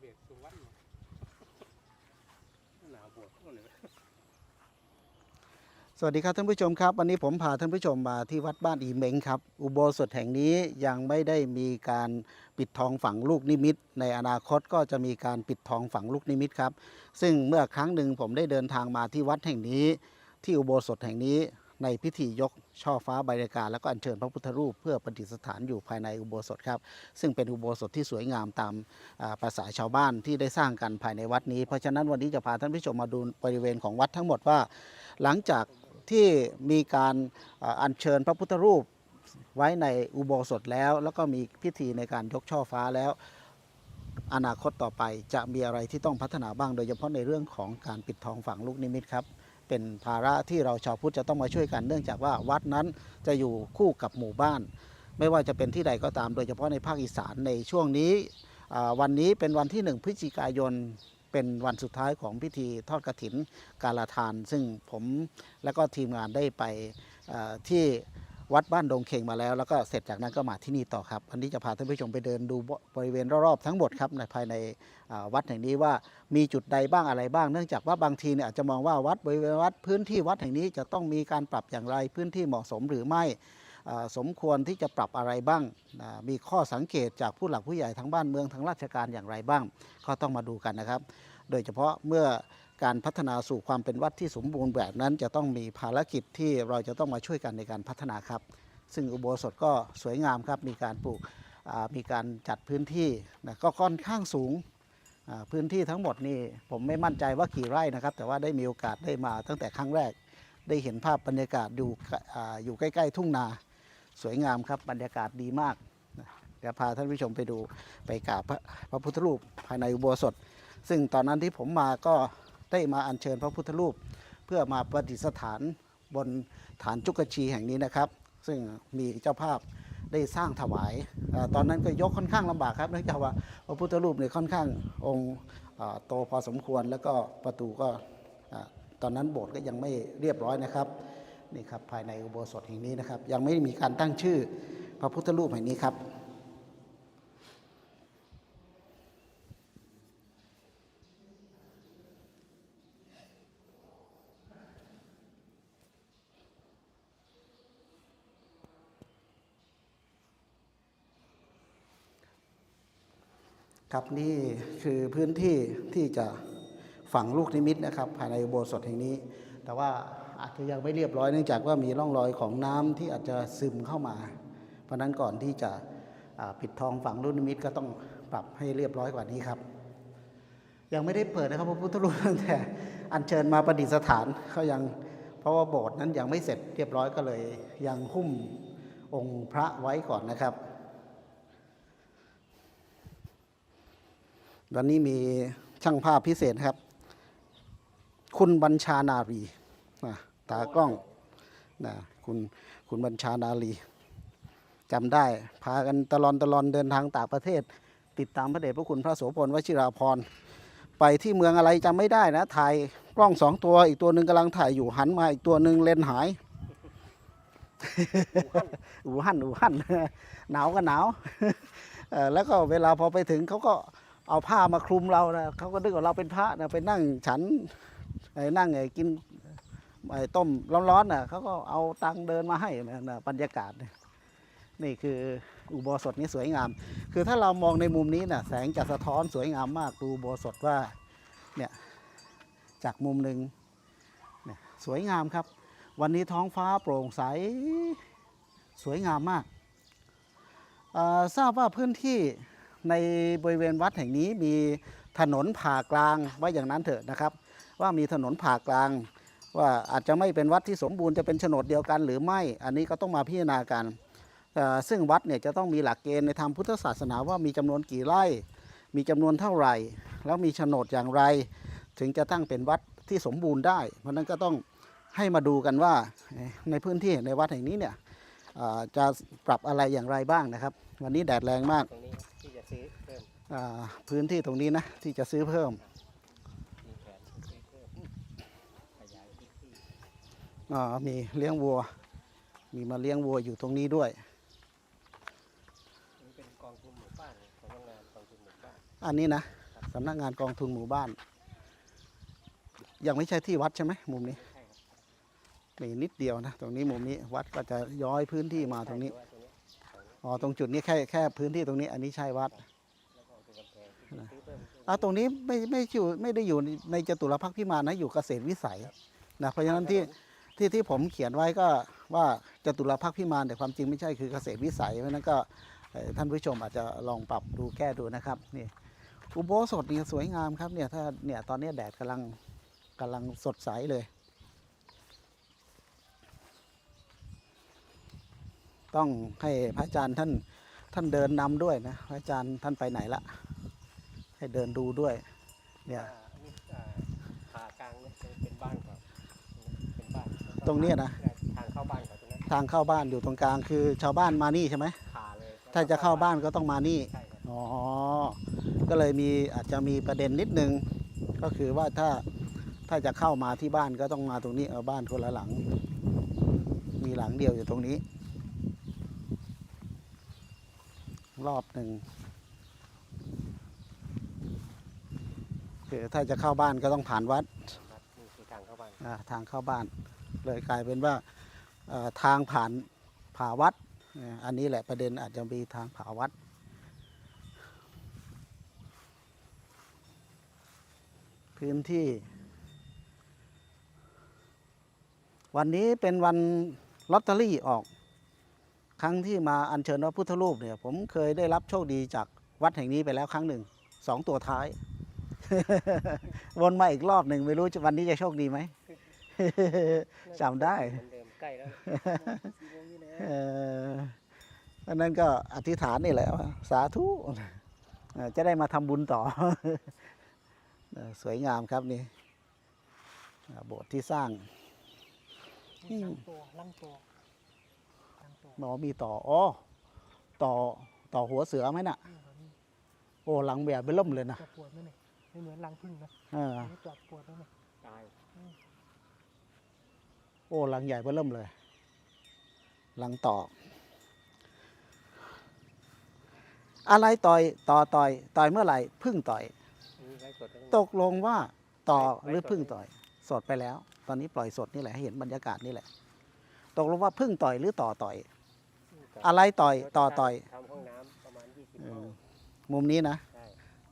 เบียดสุวรรณหนาวปวดก็เลยสวัสดีครับท่านผู้ชมครับวันนี้ผมพาท่านผู้ชมมาที่วัดบ้านอีเมงครับ อุโบสถแห่งนี้ยังไม่ได้มีการปิดทองฝังลูกนิมิต ในอนาคตก็จะมีการปิดทองฝังลูกนิมิตครับ ซึ่งเมื่อครั้งหนึ่งผมได้เดินทางมาที่วัดแห่งนี้ ที่อุโบสถแห่งนี้ ในพิธียกช่อฟ้าใบรากาแล้วก็อัญเชิญพระพุทธรูปเพื่อประดิษฐานอยู่ภายในอุโบสถครับ ซึ่งเป็นอุโบสถที่สวยงามตามภาษาชาวบ้านที่ได้สร้างกันภายในวัดนี้ เพราะฉะนั้นวันนี้จะพาท่านผู้ชมมาดูบริเวณของวัดทั้งหมดว่า หลังจากที่มีการอัญเชิญพระพุทธรูปไว้ในอุโบสถแล้ว แล้วก็มีพิธีในการยกช่อฟ้าแล้วอนาคตต่อไปจะมีอะไรที่ต้องพัฒนาบ้างโดยเฉพาะในเรื่องของการปิดทองฝังลูกนิมิตครับ เป็นภาระที่เราชาวพุทธจะต้องมาช่วยกันเนื่องจากว่าวัดนั้นจะอยู่คู่กับหมู่บ้าน ไม่ว่าจะเป็นที่ใดก็ตาม โดยเฉพาะในภาคอีสานในช่วงนี้วันนี้เป็นวันที่ 1 พฤศจิกายนเป็นวันสุดท้ายของพิธีทอดกระถินกาลาทาน ซึ่งผมและก็ทีมงานได้ไปที่ วัดบ้านดงเข่งมาแล้ว แล้วก็เสร็จจากนั้นก็มาที่นี่ต่อครับวันนี้จะพาท่านผู้ชมไปเดินดูบริเวณรอบๆทั้งหมดครับในภายในวัดแห่งนี้ว่ามีจุดใดบ้างอะไรบ้าง เนื่องจากว่าบางทีเนี่ยอาจจะมองว่าวัดบริเวณวัดพื้นที่วัดแห่งนี้จะต้องมีการปรับอย่างไรพื้นที่เหมาะสมหรือไม่สมควรที่จะปรับอะไรบ้าง มีข้อสังเกตจากผู้หลักผู้ใหญ่ทั้งบ้านเมืองทั้งราชการอย่างไรบ้าง ก็ต้องมาดูกันนะครับ โดยเฉพาะเมื่อ การพัฒนาสู่ความเป็นวัดที่สมบูรณ์แบบนั้น จะต้องมีภารกิจที่เราจะต้องมาช่วยกันในการพัฒนาครับ ซึ่งอุโบสถก็สวยงามครับ มีการปลูกมีการจัดพื้นที่นะก็ค่อนข้างสูงพื้นที่ทั้งหมดนี่ผมไม่มั่นใจว่ากี่ไร่นะครับ แต่ว่าได้มีโอกาสได้มาตั้งแต่ครั้งแรก ได้เห็นภาพบรรยากาศอยู่ออยู่ใกล้ ๆ ทุ่งนา สวยงามครับบรรยากาศดีมากเดี๋ยวพาท่านผู้ชมไปดูไปกราบพระพุทธรูปภายในอุโบสถ ซึ่งตอนนั้นที่ผมมาก็ ได้มาอัญเชิญพระพุทธรูป เพื่อมาประดิษฐานบนฐานจุกชีแห่งนี้นะครับ ซึ่งมีเจ้าภาพได้สร้างถวายอตอนนั้นก็ยกค่อนข้างลำบากครับเนื่องจากว่าพระพุทธรูปเนี่ยค่อนข้างองค์โตพอสมควรแล้วก็ประตูก็ตอนนั้นโบสถ์ก็ยังไม่เรียบร้อยนะครับนี่ครับภายในอุโบสถแห่งนี้นะครับ ยังไม่มีการตั้งชื่อพระพุทธรูปแห่งนี้ครับ ครับนี่คือพื้นที่ที่จะฝังลูกนิมิตนะครับ ภายในโบสถ์แห่งนี้ แต่ว่าอาจจะยังไม่เรียบร้อยเนื่องจากว่ามีร่องรอยของน้ำที่อาจจะซึมเข้ามา เพราะฉะนั้นก่อนที่จะปิดทองฝังลูกนิมิตก็ต้องปรับให้เรียบร้อยกว่านี้ครับ ยังไม่ได้เปิดนะครับพระพุทธรูปตั้งแต่อัญเชิญมาประดิษฐานเขายังเพราะว่าโบสถ์นั้นยังไม่เสร็จเรียบร้อยก็เลย ยังหุ้มองค์พระไว้ก่อนนะครับ วันนี้มีช่างภาพพิเศษครับ คุณบัญชานารีนะตากล้องนะคุณคุณบัญชานารีจำได้พากันตลอนตลอนเดินทางต่างประเทศ ติดตามพระเดชพระคุณพระโสพลวชิราพรณ์ไปที่เมืองอะไรจำไม่ได้นะถ่ายกล้องสองตัวอีกตัวหนึ่งกำลังถ่ายอยู่หันมาอีกตัวหนึ่งเลนส์หายอู่ฮั่นอู่ฮั่นหนาวก็หนาวแล้วก็เวลาพอไปถึงเขาก็ เอาผ้ามาคลุมเรานะเขาก็นึกว่าเราเป็นพระนะไปนั่งฉันไอ้นั่งไอ้กินไอ้ต้มร้อนๆน่ะเขาก็เอาตังเดินมาให้นะนะบรรยากาศนี่คืออุโบสถนี้สวยงาม คือถ้าเรามองในมุมนี้น่ะแสงจะสะท้อนสวยงามมากดูอุโบสถว่าเนี่ยจากมุมหนึ่งเนี่ยสวยงามครับ วันนี้ท้องฟ้าโปร่งใสสวยงามมากเอ่อทราบว่าพื้นที่ ในบริเวณวัดแห่งนี้มีถนนผ่ากลางว่าอย่างนั้นเถอะนะครับ ว่ามีถนนผ่ากลาง ว่าอาจจะไม่เป็นวัดที่สมบูรณ์จะเป็นโฉนดเดียวกันหรือไม่ อันนี้ก็ต้องมาพิจารณากันซึ่งวัดเนี่ยจะต้องมีหลักเกณฑ์ในทางพุทธศาสนาว่ามีจำนวนกี่ไร่ มีจำนวนเท่าไหร่ แล้วมีโฉนดอย่างไร ถึงจะตั้งเป็นวัดที่สมบูรณ์ได้ เพราะนั้นก็ต้องให้มาดูกันว่าในพื้นที่ในวัดแห่งนี้เนี่ยจะปรับอะไรอย่างไรบ้างนะครับ วันนี้แดดแรงมาก พิ่มอ่าพื้นที่ตรงนี้นะ ที่จะซื้อเพิ่มมีแผนซื้อเพิ่มขยายพื้นที่อ่ามีเลี้ยงวัว มีมาเลี้ยงวัวอยู่ตรงนี้ด้วยนี่เป็นกองทุนหมู่บ้านสำนักงานกองทุนหมู่บ้าน อันนี้นะครับสำนักงานกองทุนหมู่บ้าน ยังไม่ใช่ที่วัดใช่ไหมมุมนี้ใช่ครับมีนิดเดียวนะ ตรงนี้มุมนี้วัดก็จะย้อยพื้นที่มาตรงนี้ใช่แต่ว่าตรงนี้ฝั่งนี้อ๋อ ตรงจุดนี้แค่แค่พื้นที่ตรงนี้ อันนี้ใช่วัด อเพิ่มอ่าตรงนี้ไม่ไม่อยู่ไม่ได้อยู่ในจตุรพักษ์พิมานนะอยู่เกษตรวิสัยนะเพราะฉะนั้นที่ที่ที่ผมเขียนไว้ก็ว่าจตุรพักษ์พิมานแต่ความจริงไม่ใช่คือเกษตรวิสัยเพราะฉะนั้นก็ท่านผู้ชมอาจจะลองปรับดูแก้ดูนะครับนี่อุโบสถนี่สวยงามครับเนี่ยถ้าเนี่ยตอนนี้แดดกำลังกำลังสดใสเลย ต้องให้พระอาจารย์ท่านท่านเดินนำด้วยนะพระอาจารย์ท่านไปไหนละ ให้เดินดูด้วย เนี่ยอ่าอันนี้อ่าผ่ากลางเนี่ยเป็นบ้านเขาเป็นบ้านตรงเนี้ยนะ ทางเข้าบ้านเขาตรงนั้นทางเข้าบ้านอยู่ตรงกลางคือชาวบ้านมานี่ใช่ไหมผ่าเลยถ้าจะเข้าบ้านก็ต้องมานี่ ใช่ครับอ๋อ ก็เลยมีอาจจะมีประเด็นนิดนึง ก็คือว่าถ้าถ้าจะเข้ามาที่บ้านก็ต้องมาตรงนี้เอาบ้านคนละหลัง มีหลังเดียวอยู่ตรงนี้ รอบหนึ่ง คือถ้าจะเข้าบ้านก็ต้องผ่านวัดครับนี่คือทางเข้าบ้านอ่าทางเข้าบ้าน เลยกลายเป็นว่าเอ่อทางผ่านผ่าวัดอ่าอันนี้แหละประเด็นอาจจะมีทางผ่าวัด พื้นที่ วันนี้เป็นวันลอตเตอรี่ออก ครั้งที่มาอัญเชิญพระพุทธรูปเนี่ยผมเคยได้รับโชคดีจากวัดแห่งนี้ไปแล้วครั้งหนึ่งสองตัวท้าย วนมาอีกรอบหนึ่งไม่รู้จะวันนี้จะโชคดีไหมจำได้เหมือนเดิมใกล้แล้วเอออันนั้นก็อธิษฐานนี่แหละว่าสาธุเอ่อจะได้มาทำบุญต่อเออสวยงามครับนี่อ่าโบสถ์ที่สร้างอืมตัวลังตัวลังตัวหมอมีต่ออ๋อต่อต่อหัวเสือไหมน่ะนี่เขานี่โอ้หลังแบบเป็นล่มเลยนะจะปวด ไหมเนี่ยไม่เหมือนลังพึ่งนะเออ อันนี้จอดปวดไหมเนี่ยตายโอ้หลังใหญ่เป็นล่มเลยหลังต่อ อะไรต่อยต่อต่อยต่อยเมื่อไหร่พึ่งต่อยอันนี้ไร้สดแล้วตกลงว่าต่อไว้หรือไว้พึ่งต่อย สดไปแล้ว ตอนนี้ปล่อยสดนี่แหละให้เห็นบรรยากาศนี่แหละ ตกลงว่าพึ่งต่อยหรือต่อต่อย อะไรต่อยต่อต่อยทำห้องน้ำประมาณ20เอห้อองมุมนี้นะ ใช่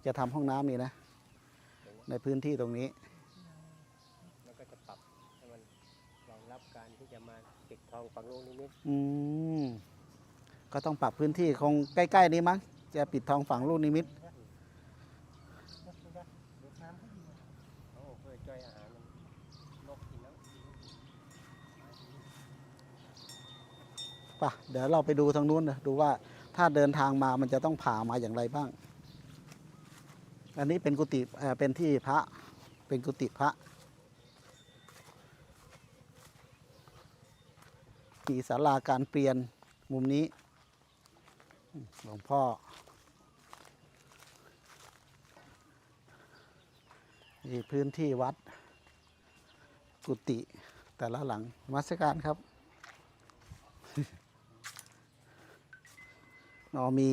จะทำห้องน้ำนี่นะ ในพื้นที่ตรงนี้ แล้วก็จะปรับให้มันรองรับการที่จะมาปิดทองฝังลูกนิมิตอืมก็ต้องปรับพื้นที่คงใกล้ ๆ นี้มั้งจะปิดทองฝังลูกนิมิตแล้วคุณก็เดี๋ยวน้ำให้ดีหน่อยโอ้เพื่อจ่อยอาหารมันนกกินแล้วป่ะเดี๋ยวเราไปดูทางนู้นนะดูว่าถ้าเดินทางมามันจะต้องผ่ามาอย่างไรบ้าง อันนี้เป็นกุฏิเป็นที่พระ เป็นกุฏิพระมีศาลาการเปลี่ยนมุมนี้ หลวงพ่อ นี่พื้นที่วัด กุฏิแต่ละหลังมัสการครับอ๋อมี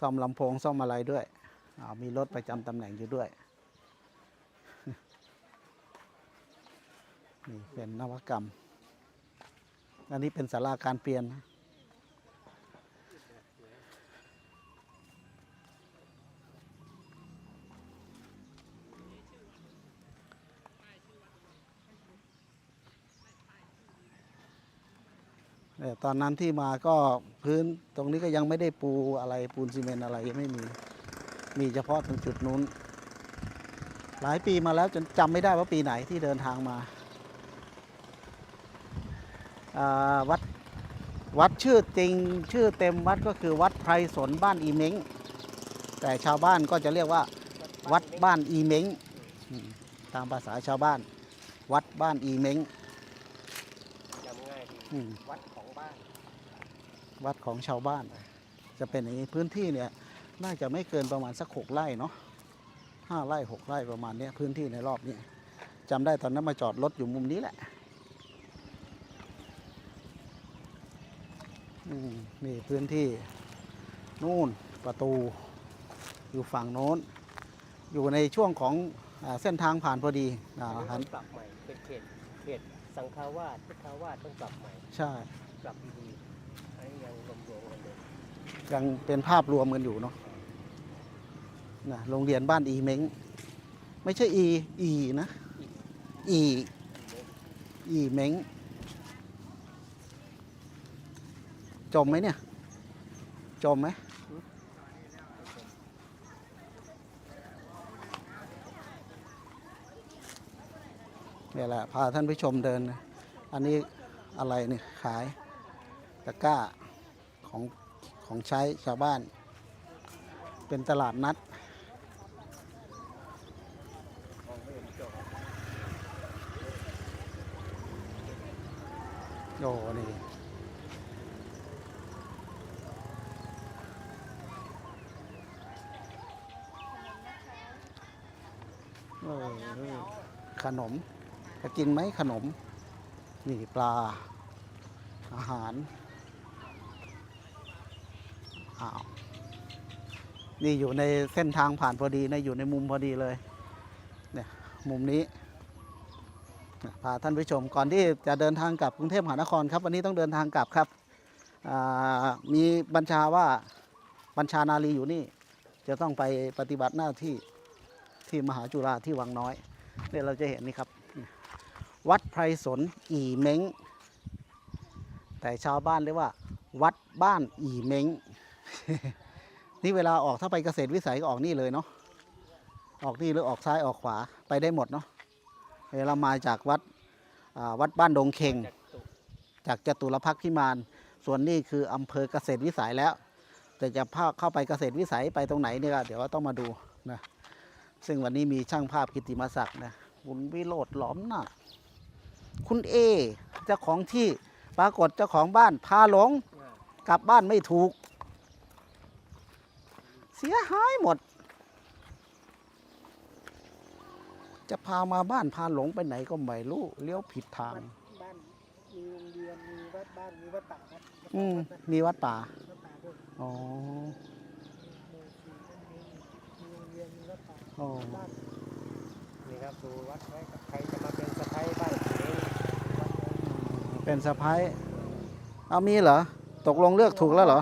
ซ่อมลำโพงซ่อมอะไรด้วย อ๋อมีรถประจำตำแหน่งอยู่ด้วย นี่เป็นนวัตกรรม อันนี้เป็นศาลาการเปลี่ยนนะแต่ตอนนั้นที่มาก็พื้นตรงนี้ก็ยังไม่ได้ปูอะไรปูนซีเมนต์อะไรยังไม่มี มีเฉพาะตรงจุดนู้น หลายปีมาแล้วจนจำไม่ได้ว่าปีไหนที่เดินทางมาอ่าวัดวัดชื่อจริงชื่อเต็มวัดก็คือวัดไพรสนบ้านอีเม้งแต่ชาวบ้านก็จะเรียกว่า วัดบ้านอีเม้งอืมตามภาษาชาวบ้าน วัดบ้านอีเม้งจำง่ายดีอืมวัดของบ้าน วัดของชาวบ้าน จะเป็นอย่างนี้พื้นที่เนี่ย น่าจะไม่เกินประมาณสักหกไร่เนาะห้าไร่หกไร่ประมาณเนี้ยพื้นที่ในรอบนี้จำได้ตอนนั้นมาจอดรถอยู่มุมนี้แหละอืมนี่พื้นที่นู่นประตูอยู่ฝั่งโน้น อยู่ในช่วงของอาเส้นทางผ่านพอดีอ่าอันนี้หัต้อนงปรับใหม่เป็นเขตเขตสังฆาวาสพุทธาวาสต้องปรับใหม่ ใช่ปรับดีๆอันนี้ยังรวมๆกันเลยยังเป็นภาพรวมกันอยู่เนาะ นะโรงเรียนบ้านอีเม้งไม่ใช่อีอีนะอีอีเม้งจมไหมเนี่ย จมไหมเนี่ยแหละพาท่านผู้ชมเดิน อันนี้อะไรเนี่ยขายตะกร้าของของใช้ชาวบ้าน เป็นตลาดนัด มองไม่เห็นจบ โอ้นี่โอ้ ขนม จะกินไหมขนม นี่ปลา อาหาร อ้าว นี่อยู่ในเส้นทางผ่านพอดีนะ อยู่ในมุมพอดีเลย เนี่ย มุมนี้พาท่านผู้ชมก่อนที่จะเดินทางกลับกรุงเทพมหานครครับ วันนี้ต้องเดินทางกลับครับ มีบัญชาว่าบัญชานาลีอยู่นี่ จะต้องไปปฏิบัติหน้าที่ ที่มหาจุฬาที่วังน้อยเนี่ยเราจะเห็นนี่ครับ วัดไพรสนอีเม้ง แต่ชาวบ้านเรียกว่า วัดบ้านอีเม้ง นี่เวลาออกถ้าไปเกษตรวิสัยก็ออกนี่เลยเนาะออกนี่หรือออกซ้ายออกขวาไปได้หมดเนาะเรามาจากวัดวัดบ้านดงเข่ง จากจตุรพักษ์พิมาน ส่วนนี้คืออำเภอเกษตรวิสัยแล้ว แต่จะพาเข้าไปเกษตรวิสัยไปตรงไหนเนี่ยเดี๋ยวว่าต้องมาดูนะ ซึ่งวันนี้มีช่างภาพกิตติมศักดิ์นะคุณวิโรธหลอมหนักคุณเอเจ้าของที่ปรากฏเจ้าของบ้านพาหลงอ่ากลับบ้านไม่ถูก เสียหายหมด จะพามาบ้านพาหลงไปไหนก็ไม่รู้เลี้ยวผิดทาง บ้านมีโรงเรียนมีวัดบ้านมีวัดป่าครับอืมมีวัดป่าวัดป่าด้วยอ๋อ หมู่สี่นั่นเองมีโรงเรียน มีวัดป่าอ๋อบ้านนี่ครับดูวัดไว้กับใครจะมาเป็นสะพ้ายบ้านเองเป็นสะพ้ายเอามีเหรอ ตกลงเลือกถูกแล้วเหรอ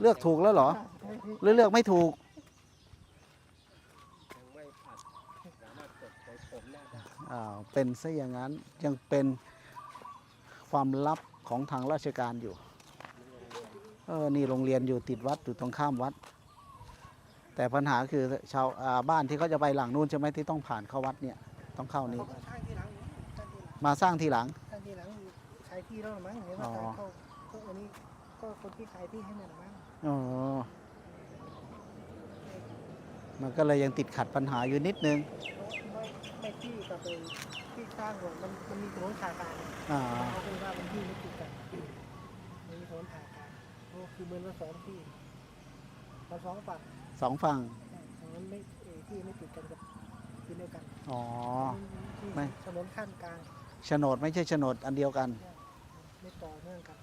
เลือกถูกแล้วเหรอ หรือเลือกไม่ถูกยังไม่ามารถกดไปผมหน้าได้อ้าว เป็นซะอย่างนั้น ยังเป็นความลับของทางราชการอยู่ เออ นี่โรงเรียนอยู่ติดวัดอยู่ตรงข้ามวัด แต่ปัญหาคือชาวอ่าบ้านที่เขาจะไปหลังนู้นใช่ไหมที่ต้องผ่านเข้าวัดเนี่ยต้องเข้านี้ เขาก็สร้างที่หลังอยู่สร้างที่หลังมาสร้างทีหลัง สร้างที่หลังอยู่ขายที่แล้วหรือมั้งเห็นว่าอ๋อ ขายเข้าก็อันนี้ก็คนที่ขายที่ให้มันหรือมั้งอ๋อมันก็เลยยังติดขัดปัญหาอยู่นิดนึงไม่ไม่ที่กับไปที่สร้างก่อนมันมันมีถนนผ่านการอ่าเขาคุยว่ามันที่ไม่ติดกันมันมีถนนผ่านการก็คือเหมือนว่าสองที่เราสองฝั่ง สองฝั่งถนนไม่เอ่อที่ไม่ติดกันกับที่เดียวกันอ๋อ ที่ไม่ ถนนขั้นกลางโฉนดไม่ใช่โฉนดอันเดียวกัน ไม่ต่อเนื่องกัน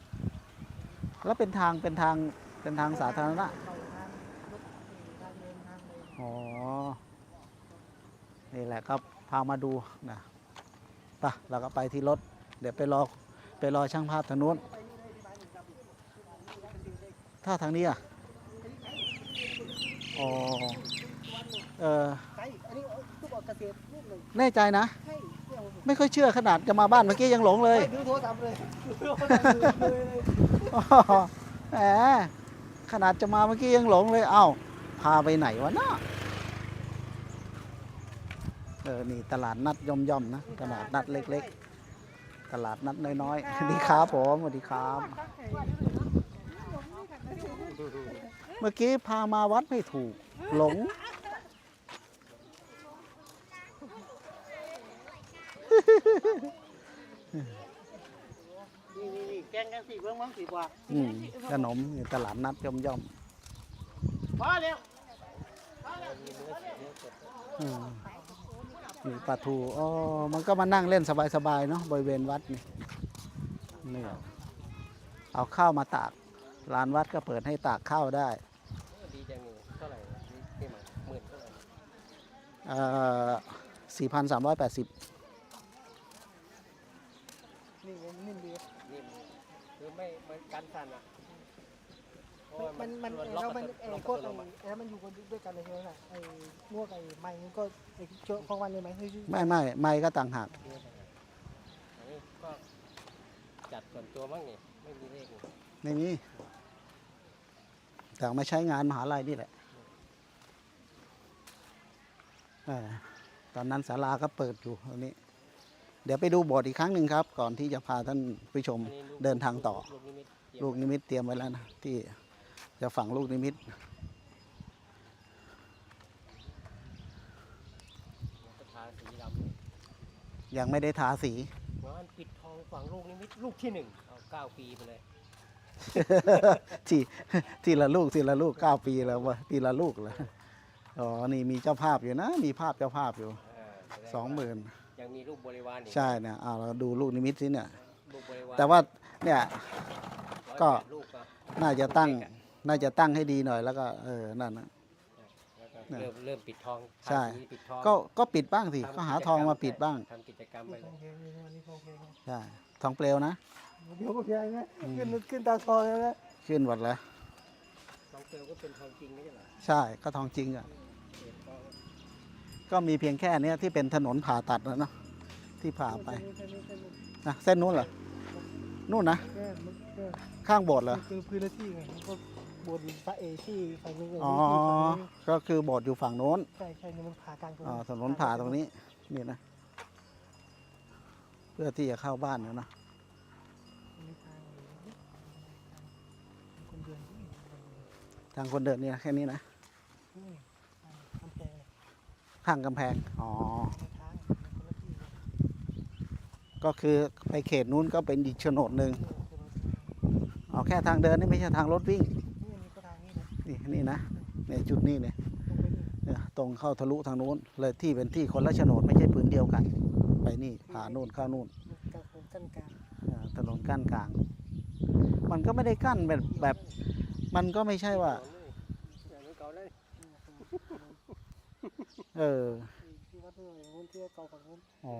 แล้วเป็นทางเป็นทางเป็นทางสาธารณะเข้าทางรถทางเดินทางเลยอ๋อนี่แหละครับพามาดูนะไปะเราก็ไปที่รถ เดี๋ยวไปรอไปรอช่างภาพทางนู้นถ้าทางนี้อะ อ๋อเออใช่อันนี้ทุกออกเกษตรรูปเลยแน่ใจนะ ใช่เที่ยวไม่ค่อยเชื่อขนาดจะมาบ้านเมื่อกี้ยังหลงเลยดูโทรศัพท์เลยดูโทรศัพท์เลยเลยอ๋อแหมขนาดจะมาเมื่อกี้ยังหลงเลยเอ้าพาไปไหนวะน่ะเออนี่ตลาดนัดย่อมๆนะตลาดนัดเล็ก ๆ ตลาดนัดน้อยๆสวัสดีครับผมสวัสดีครับ เมื่อกี้พามาวัดไม่ถูก หลง นี่นี่นี่แกงกันสี่เบื้องมั้งสี่กว่าอืมขนมนี่ตลาดนัดย่อมมาเร็วๆอืมนี่ปลาทูอ๋อมันก็มานั่งเล่นสบายๆเนาะบริเวณวัดนี่นี่เอาข้าวมาตาก ลานวัดก็เปิดให้ตากข้าวได้ดีจังเลยเท่าไหร่นี่ที่มาหมื่นเท่าไหร่สี่พันสามร้อยแปดสิบนี่ไงนิ่มดีนี่คือไม่มันกันสั่นอะเพราะว่ามันมันมันแล้วมันล็ไอ้อกโคตรอัตโนมัติไอ้แล้วมันอยู่กันด้วยกันเลยใช่ไหมล่ะไอ้พวกไอ้ไม้มันก็ไอ้เชื้อของวันเลยไหมที่ไม่ไม่ไม่ก็ต่างหากอันนี้ก็จัดส่วนตัวมั้งนี่ไม่มีเลขนี่ ไม่มีแต่เอามาใช้งานมหาลัยนี่แหละตอนนั้นศาลาก็เปิดอยู่ตอนนี้ เดี๋ยวไปดูโบสถ์อีกครั้งหนึ่งครับ ก่อนที่จะพาท่านผู้ชมเดินทางต่อ ลูกนิมิตเตรียมไว้แล้วนะ ที่จะฝังลูกนิมิตยังไม่ได้ทาสีงานปิดทองฝังลูกนิมิตลูกที่หนึ่งเอาเก้าปีไปเลย ที่ทีละลูกทีละลูกเก้าปีแล้ววะทีละลูกแล้วอ๋อนี่มีเจ้าภาพอยู่นะ มีภาพเจ้าภาพอยู่เออแดสองหมื่นว่ายังมีลูกบริวารอีกใช่เนี่ยเอาเราดูลูกนิมิตสิเนี่ย ลูกบริวารแต่ว่าเนี่ยร้อยก็แปดลูกอะน่าจะตั้ง น่าจะตั้งให้ดีหน่อยแล้วก็เออนั่นนะแล้วก็เนี่ยเริ่มเริ่มปิดทองทำใช่สีปิดทองก็ก็ปิดบ้างสิทำก็หากิจทองกรรมาปิดบ้างทำกิจกรรมทไปองเลยแพงนี่วันนี้ทองแพงใช่ทองเปลวนะ เดี๋ยวก็แพงนะขึ้นขึ้นตาทองเลยนะขึ้นหมดแล้วทองเปลวก็เป็นทองจริงไม่ใช่เหรอใช่ก็ทองจริงอะเศษทองก็มีเพียงแค่เนี้ยที่เป็นถนนผ่าตัดนะเนาะที่ผ่าไปแค่นี้แค่นี้แค่นี้นะเส้นนู้นเหรอนู่นนะแค่มันแค่ข้างโบสถ์เหรอคือพื้นที่ไงมันก็บนพระเอที่ฝั่งนึงเออ๋อ ที่ฝั่งนึงก็คือโบสถ์อยู่ฝั่งโน้นใช่ใช่นี่มันผ่ากลางตรงอ๋อถนนผ่าตรงนี้นี่นะ เพื่อที่จะเข้าบ้านเนี่ยนะ มีทางคนเดินที่ ทางคนเดินเนี่ยแค่นี้นะนี่ทำแพงข้างกำแพง อ๋อทางคนละที่เลยก็คือไปเขตนู้นก็เป็นอีกโฉนดหนึ่งเออคนละที่อ๋อแค่ทางเดินนี่ไม่ใช่ทางรถวิ่ง นี่นี่ก็ทางนี้นะนี่นี่นะเนี่ยจุดนี้เนี่ยตรงไปนี่เนี่ยตรงเข้าทะลุทางนู้น เลยที่เป็นที่คนละโฉนดไม่ใช่ผืนเดียวกัน ไปนี่ผ่านู่นเข้านู่นมันกลางกั้นกลางอ่าถนนกั้นกลาง มันก็ไม่ได้กั้นแบบแบบ มันก็ไม่ใช่ว่า เออ อ๋อ